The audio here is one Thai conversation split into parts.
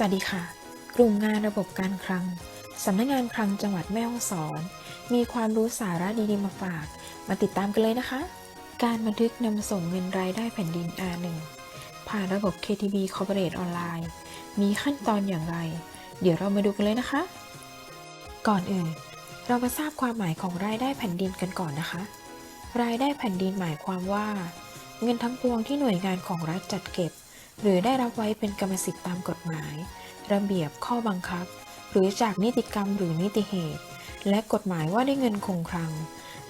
สวัสดีค่ะ กลุ่มงานระบบการคลัง สำนักงานคลังจังหวัดแม่ฮ่องสอน มีความรู้สาระดีๆมาฝาก มาติดตามกันเลยนะคะ การบันทึกนำส่งเงินรายได้แผ่นดิน R1 ผ่านระบบ KTB Corporate ออนไลน์มีขั้นตอนอย่างไร เดี๋ยวเรามาดูกันเลยนะคะ ก่อนอื่น เรามาทราบความหมายของรายได้แผ่นดินกันก่อนนะคะ รายได้แผ่นดินหมายความว่า เงินทั้งปวงที่หน่วยงานของรัฐจัดเก็บ หรือได้รับไว้เป็นกรรมสิทธิ์ตามกฎหมาย ระเบียบข้อบังคับ หรือจากนิติกรรมหรือนิติเหตุ และกฎหมายว่าด้วยเงินคงคลัง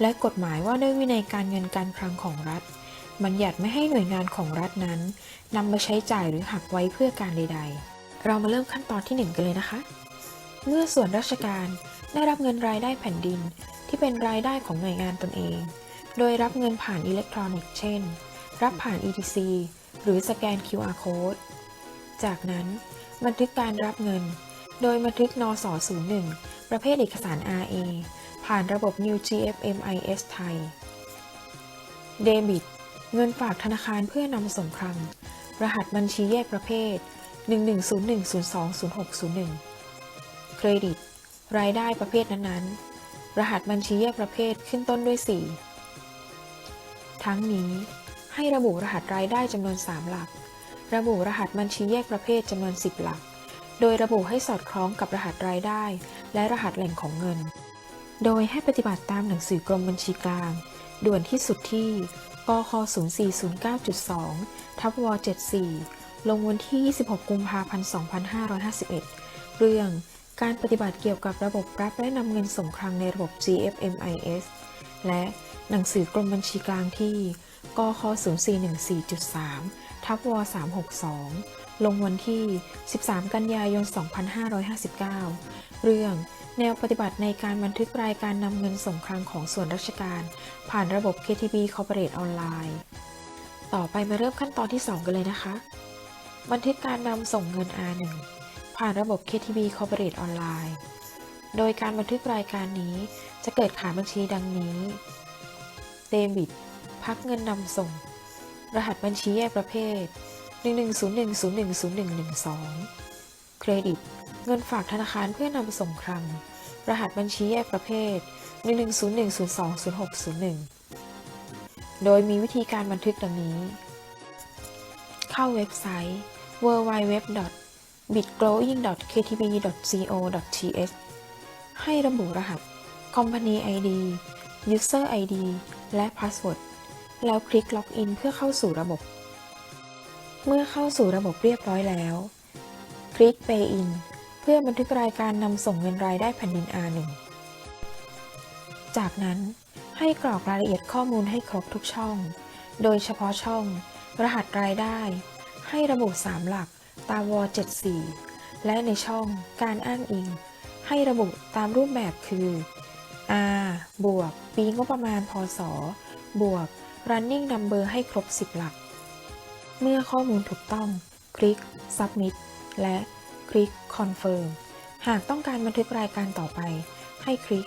และกฎหมายว่าด้วยวินัยการเงินการคลังของรัฐ บัญญัติไม่ให้หน่วยงานของรัฐนั้นนำมาใช้จ่ายหรือหักไว้เพื่อการใด ๆ เรามาเริ่มขั้นตอนที่หนึ่งกันเลยนะคะ เมื่อส่วนราชการได้รับเงินรายได้แผ่นดิน ที่เป็นรายได้ของหน่วยงานตนเอง โดยรับเงินผ่านอิเล็กทรอนิกส์เช่น รับผ่าน ETC หรือสแกน QR code จากนั้นบันทึกการรับเงิน โดยบันทึกนส01 ประเภทเอกสาร RA ผ่านระบบ New GFMIS ไทย เดบิต เงินฝากธนาคารเพื่อนำส่งคลัง รหัสบัญชีแยกประเภท 1101020601 เครดิต รายได้ประเภทนั้นๆ รหัสบัญชีแยกประเภทขึ้นต้นด้วย 4 ทั้งนี้ ให้ระบุรหัสรายได้จำนวน 3 หลัก ระบุรหัสบัญชีแยกประเภทจำนวน 10 หลัก โดยระบุให้สอดคล้องกับรหัสรายได้ และรหัสแหล่งของเงิน โดยให้ปฏิบัติตามหนังสือกรมบัญชีกลาง ด่วนที่สุดที่กค0409.2ทับว74 ลงวันที่ 26 กุมภาพันธ์ 2551 เรื่องการปฏิบัติเกี่ยวกับระบบรับและนำเงินส่งคลังในระบบ GFMIS และหนังสือกรมบัญชีกลางที่ กค0414.3 ทับว362 ลงวันที่ 13 กันยายน 2559 เรื่องแนวปฏิบัติในการบันทึกรายการนำเงินส่งคลังของส่วนราชการ ผ่านระบบ KTB Corporate ออนไลน์ต่อไปมาเริ่มขั้นตอนที่ 2 กันเลยนะคะ บันทึกการนำส่งเงิน R1 ผ่านระบบ KTB Corporate ออนไลน์โดยการบันทึกรายการนี้จะเกิดขาบัญชีดังนี้ เดบิต พักเงินนำส่ง รหัสบัญชีแยกประเภท 11010112 เครดิต เงินฝากธนาคารเพื่อนำส่งคลังรหัสบัญชีแยกประเภท 1101020601 โดยมีวิธีการบันทึกดังนี้ เข้าเว็บไซต์ www.bitgrowing.ktb.co.th ให้ระบุรหัส Company ID User ID และ Password แล้วคลิกล็อกอินเพื่อเข้าสู่ระบบ เมื่อเข้าสู่ระบบเรียบร้อยแล้ว คลิก Pay in เพื่อบันทึกรายการนำส่งเงินรายได้แผ่นดิน R1 จากนั้นให้กรอกรายละเอียดข้อมูลให้ครบทุกช่อง โดยเฉพาะช่อง รหัสรายได้ ให้ระบุ 3 หลัก ตามว74 และในช่องการอ้างอิง ให้ระบุตามรูปแบบคือ R บวก ปีงบประมาณพศ บวก running number ให้ครบ 10 หลัก เมื่อข้อมูลถูกต้อง คลิก submit และคลิก confirm หากต้องการบันทึกรายการต่อไป ให้คลิก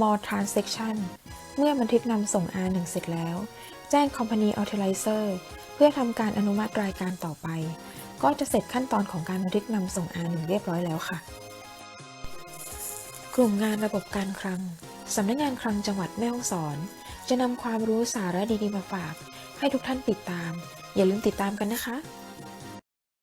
more transaction เมื่อบันทึกนำส่ง R1 เสร็จแล้ว แจ้ง company authorizer เพื่อทำการอนุมัติรายการต่อไป ก็จะเสร็จขั้นตอนของการบันทึกนำส่ง R1 เรียบร้อยแล้วค่ะ กลุ่มงานระบบการคลังสำนักงานคลังจังหวัดแม่ฮ่องสอน จะนำความรู้สาระดีๆมาฝาก ให้ทุกท่านติดตาม อย่าลืมติดตามกันนะคะ